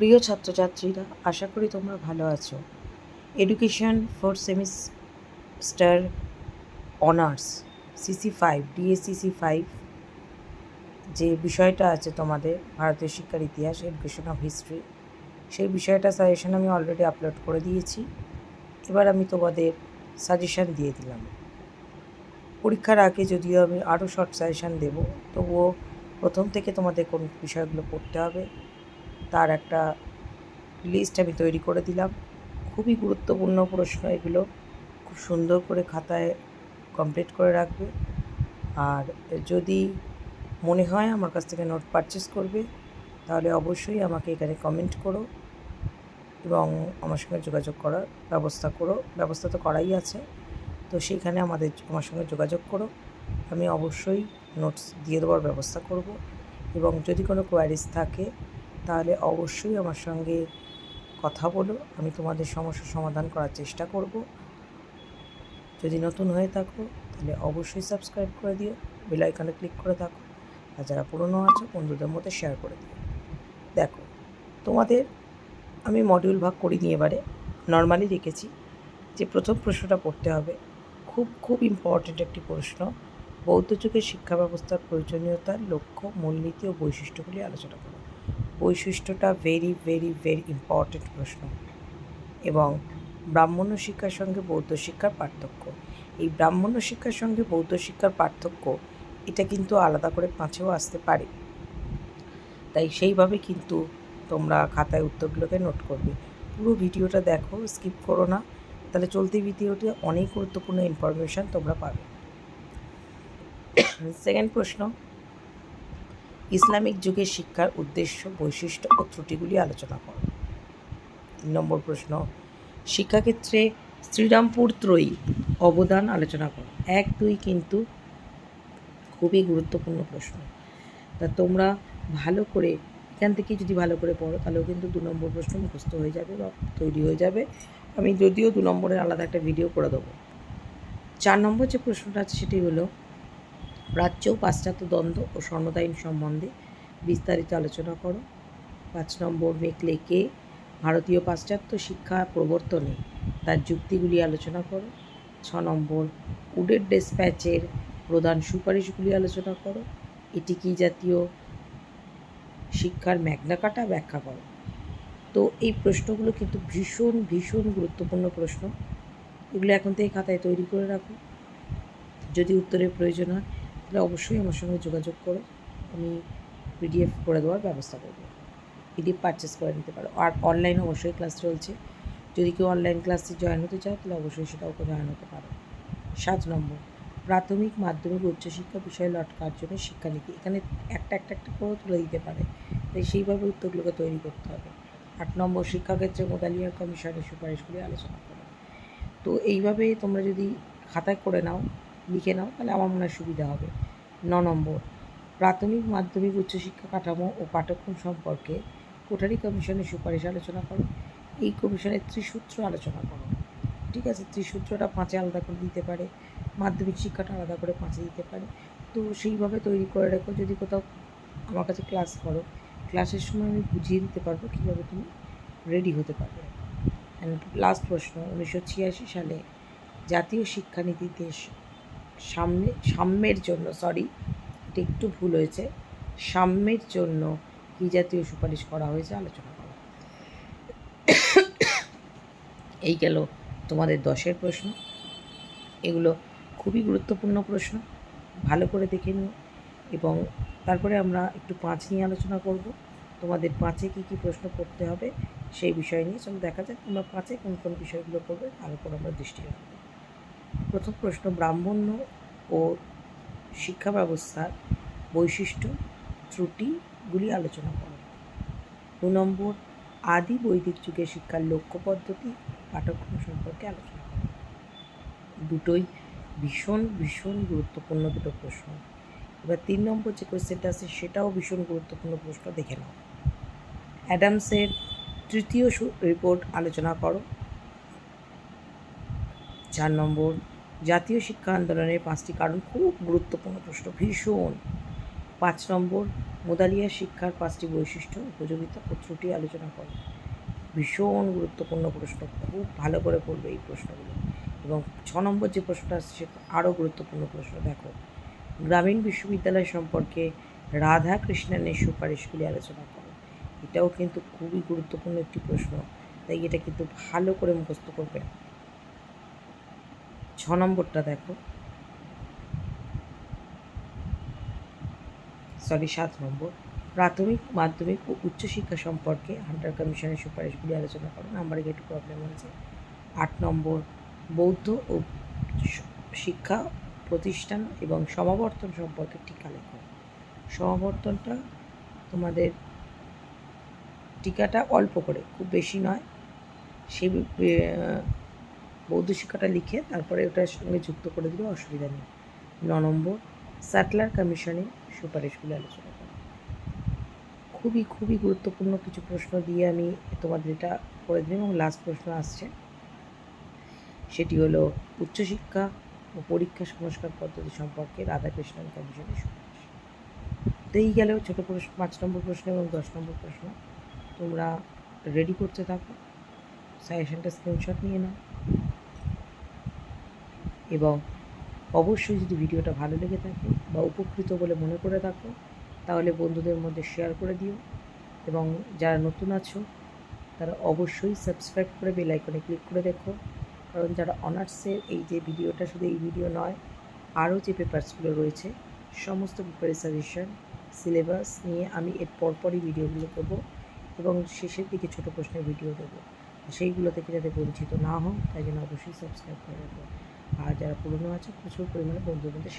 প্রিয় ছাত্রছাত্রীরা, আশা করি তোমরা ভালো আছো। Education four semester honours CC five DSCC five যে বিষয়টা আছে তোমাদের, ভারতীয় শিক্ষার ইতিহাস এডুকেশন অফ হিস্ট্রি সেই বিষয়টা সাজেশন আমি অলরেডি আপলোড করে দিয়েছি। এবার আমি তোমাদের সাজেশান দিয়ে দিলাম। পরীক্ষার আগে যদিও আমি আরও শর্ট সাজেশান দেব, তবুও প্রথম থেকে তোমাদের কোন বিষয়গুলো পড়তে হবে তার একটা লিস্ট আমি তৈরি করে দিলাম। খুবই গুরুত্বপূর্ণ প্রশ্ন এগুলো। খুব সুন্দর করে খাতায় কমপ্লিট করে রাখবে। আর যদি মনে হয় আমার কাছ থেকে নোট পারচেস করবে, তাহলে অবশ্যই আমাকে এখানে কমেন্ট করো এবং আমার সঙ্গে যোগাযোগ করার ব্যবস্থা করো। ব্যবস্থা তো করাই আছে। তো সেইখানে আমাদের, আমার সঙ্গে যোগাযোগ করো। আমি অবশ্যই নোটস দিয়ে দেওয়ার ব্যবস্থা করব। এবং যদি কোনো কোয়ারিজ থাকে তাহলে অবশ্যই আমার সঙ্গে কথা বলো। আমি তোমাদের সমস্যার সমাধান করার চেষ্টা করব। যদি নতুন হয়ে থাকো, তাহলে অবশ্যই সাবস্ক্রাইব করে দিও বেল আইকনে ক্লিক করে থাকো, আর যারা পুরনো আছো, বন্ধুদের মধ্যে শেয়ার করে দিও। দেখো, তোমাদের আমি মডিউল ভাগ করি করিনি এবারে নর্মালি রেখেছি যে প্রথম প্রশ্নটা পড়তে হবে। খুব খুব ইম্পর্ট্যান্ট একটি প্রশ্ন। বৌদ্ধ যুগের শিক্ষা ব্যবস্থার প্রয়োজনীয়তার লক্ষ্য, মূলনীতি ও বৈশিষ্ট্যগুলি আলোচনা করো। বৈশিষ্ট্যটা ভেরি ভেরি ভেরি ইম্পর্ট্যান্ট প্রশ্ন। এবং ব্রাহ্মণ্য শিক্ষার সঙ্গে বৌদ্ধ শিক্ষার পার্থক্য। এই ব্রাহ্মণ্য শিক্ষার সঙ্গে বৌদ্ধ শিক্ষার পার্থক্য, এটা কিন্তু আলাদা করে পাঁচেও আসতে পারে। তাই সেইভাবে কিন্তু তোমরা খাতায় উত্তরগুলোকে নোট করবে। পুরো ভিডিওটা দেখো স্কিপ করো না। তাহলে চলতি ভিডিওটি অনেক গুরুত্বপূর্ণ ইনফরমেশান তোমরা পাবে। সেকেন্ড প্রশ্ন ইসলামিক যুগের শিক্ষার উদ্দেশ্য, বৈশিষ্ট্য ও ত্রুটিগুলি আলোচনা করো। তিন নম্বর প্রশ্ন, শিক্ষাক্ষেত্রে শ্রীরামপুর ত্রয়ী অবদান আলোচনা করো। এক, দুই কিন্তু খুবই গুরুত্বপূর্ণ প্রশ্ন। তা তোমরা ভালো করে, এখান থেকে যদি ভালো করে পড়ো, তাহলেও কিন্তু দু নম্বর প্রশ্ন মুখস্থ হয়ে যাবে বা তৈরি হয়ে যাবে। আমি যদিও দু নম্বরের আলাদা একটা ভিডিও করে দেবো। চার নম্বর যে প্রশ্নটা আছে সেটি হলো প্রাচ্য ও পাশ্চাত্য দ্বন্দ্ব ও স্বর্ণদায়ন সম্বন্ধে বিস্তারিত আলোচনা করো। পাঁচ নম্বর মেকলে কে? ভারতীয় পাশ্চাত্য শিক্ষা প্রবর্তনে তার যুক্তিগুলি আলোচনা করো। ছ নম্বর, উডের ডেসপ্যাচের প্রধান সুপারিশগুলি আলোচনা করো। এটি কি জাতীয় শিক্ষার ম্যাগনাকাটা ব্যাখ্যা করো। তো এই প্রশ্নগুলো কিন্তু ভীষণ ভীষণ গুরুত্বপূর্ণ প্রশ্ন। এগুলো এখন থেকে খাতায় তৈরি করে রাখো। যদি উত্তরের প্রয়োজন হয়। তাহলে অবশ্যই আমার সঙ্গে যোগাযোগ করো আমি পিডিএফ করে দেওয়ার ব্যবস্থা করব। পিডিএফ পারচেস করে নিতে পারো। আর অনলাইনে অবশ্যই ক্লাস চলছে। যদি কেউ অনলাইন ক্লাসে জয়েন হতে চাও, তাহলে অবশ্যই সেটাও জয়েন হতে পারো। সাত নম্বর, প্রাথমিক, মাধ্যমিক, উচ্চশিক্ষা বিষয়ে লটকার জন্য শিক্ষানীতি এখানে একটা একটা একটা করেও তুলে দিতে পারে। তাই সেইভাবে উত্তরগুলোকে তৈরি করতে হবে। আট নম্বর, শিক্ষাক্ষেত্রে মোদালিয়ার কমিশনের সুপারিশগুলি আলোচনা করো। তো এইভাবে তোমরা যদি খাতায় করে নাও লিখে নাও, তাহলে আমার মনে হয় সুবিধা হবে। ন নম্বর, প্রাথমিক, মাধ্যমিক, উচ্চশিক্ষা কাঠামো ও পাঠ্যক্রম সম্পর্কে কোঠারি কমিশনের সুপারিশ আলোচনা করো। এই কমিশনের ত্রিসূত্র আলোচনা করো। ঠিক আছে, ত্রিসূত্রটা পাঁচে আলাদা করে দিতে পারে, মাধ্যমিক শিক্ষাটা আলাদা করে পাঁচে দিতে পারে। তো সেইভাবে তৈরি করে রেখো, যদি কোথাও আমার কাছে ক্লাস করো, ক্লাসের সময় আমি বুঝিয়ে দিতে পারব কীভাবে তুমি রেডি হতে পারবে। অ্যান্ড লাস্ট প্রশ্ন, উনিশশো ছিয়াশি সালে জাতীয় শিক্ষানীতিতে সামনে, সাম্যের জন্য সরি এটা একটু ভুল হয়েছে। সাম্যের জন্য কী জাতীয় সুপারিশ করা হয়েছে? আলোচনা করা। এই গেল তোমাদের দশের প্রশ্ন। এগুলো খুবই গুরুত্বপূর্ণ প্রশ্ন। ভালো করে দেখে নিও। এবং তারপরে আমরা একটু পাঁচ নিয়ে আলোচনা করব। তোমাদের পাঁচে কী কী প্রশ্ন করতে হবে সেই বিষয় নিয়ে। চলো দেখা যাক তোমরা পাঁচে কোন কোন বিষয়গুলো করবে। তার উপর আমরা দৃষ্টি রাখব। প্রথম প্রশ্ন, ব্রাহ্মণ্য ও শিক্ষা ব্যবস্থার বৈশিষ্ট্য ত্রুটিগুলি আলোচনা করো। দু নম্বর, আদি বৈদিক যুগের শিক্ষার লক্ষ্য পদ্ধতি পাঠ্যক্রম সম্পর্কে আলোচনা করো। দুটোই ভীষণ ভীষণ গুরুত্বপূর্ণ দুটো প্রশ্ন। এবার তিন নম্বর যে কোয়েশ্চেনটা আছে, সেটাও ভীষণ গুরুত্বপূর্ণ প্রশ্ন দেখে নাও। অ্যাডামসের তৃতীয় রিপোর্ট আলোচনা করো। চার নম্বর, জাতীয় শিক্ষা আন্দোলনের পাঁচটি কারণ খুব গুরুত্বপূর্ণ প্রশ্ন, ভীষণ। পাঁচ নম্বর, মোদালিয়া শিক্ষার পাঁচটি বৈশিষ্ট্য উপযোগিতা ও ত্রুটি আলোচনা করো। ভীষণ গুরুত্বপূর্ণ প্রশ্ন, খুব ভালো করে পড়বে এই প্রশ্নগুলো। এবং ছ নম্বর যে প্রশ্নটা আসছে, সেটা আরও গুরুত্বপূর্ণ প্রশ্ন, দেখো। গ্রামীণ বিশ্ববিদ্যালয় সম্পর্কে রাধা কৃষ্ণনের সুপারিশগুলি আলোচনা করো। এটাও কিন্তু খুবই গুরুত্বপূর্ণ একটি প্রশ্ন। তাই এটা কিন্তু ভালো করে মুখস্থ করবে। ছ নম্বরটা দেখো। সরি সাত নম্বর। প্রাথমিক, মাধ্যমিক ও উচ্চশিক্ষা সম্পর্কে হান্টার কমিশনের সুপারিশগুলি আলোচনা করো। নাম্বারে একটু প্রবলেম হয়েছে। আট নম্বর, বৌদ্ধ ও শিক্ষা প্রতিষ্ঠান এবং সমাবর্তন সম্পর্কে টিকা লেখো। সমাবর্তনটা তোমাদের টিকাটা অল্প করে, খুব বেশি নয়। সে আহ, বৌদ্ধ শিক্ষাটা লিখে তারপরে ওটার সঙ্গে যুক্ত করে দিলে অসুবিধা নেই। ন নম্বর স্যাটলার কমিশনের সুপারিশগুলো আলোচনা করো। খুবই খুবই গুরুত্বপূর্ণ কিছু প্রশ্ন দিয়ে আমি তোমাদের এটা করে দিলাম এবং লাস্ট প্রশ্ন আসছে। সেটি হলো উচ্চশিক্ষা ও পরীক্ষা সংস্কার পদ্ধতি সম্পর্কে রাধাকৃষ্ণন কমিশনের সুপারিশ। তো এই গেল ছোটো প্রশ্ন পাঁচ নম্বর প্রশ্ন এবং দশ নম্বর প্রশ্ন। তোমরা রেডি করতে থাকো। সাজেশনটা স্ক্রিনশট নিয়ে নাও। এবং অবশ্যই যদি ভিডিওটা ভালো লেগে থাকে বা উপকৃত বলে মনে করে থাকো, তাহলে বন্ধুদের মধ্যে শেয়ার করে দিও। এবং যারা নতুন আছো, তারা অবশ্যই সাবস্ক্রাইব করে বেল আইকনে ক্লিক করে দেখো। কারণ যারা অনার্সের এই যে ভিডিওটা শুধু এই ভিডিও নয়, আরও যে পেপারসগুলো রয়েছে, সমস্ত পেপারের সাজেশন সিলেবাস নিয়ে আমি এর পরপরই ভিডিওগুলো দেবো এবং শেষের দিকে ছোটো প্রশ্নের ভিডিও দেবো। সেইগুলো থেকে যাতে বঞ্চিত না হও, তাই জন্য অবশ্যই সাবস্ক্রাইব করে রাখো। আর যারা পুরনো আছে প্রচুর পরিমাণে বন্ধুদের মধ্যে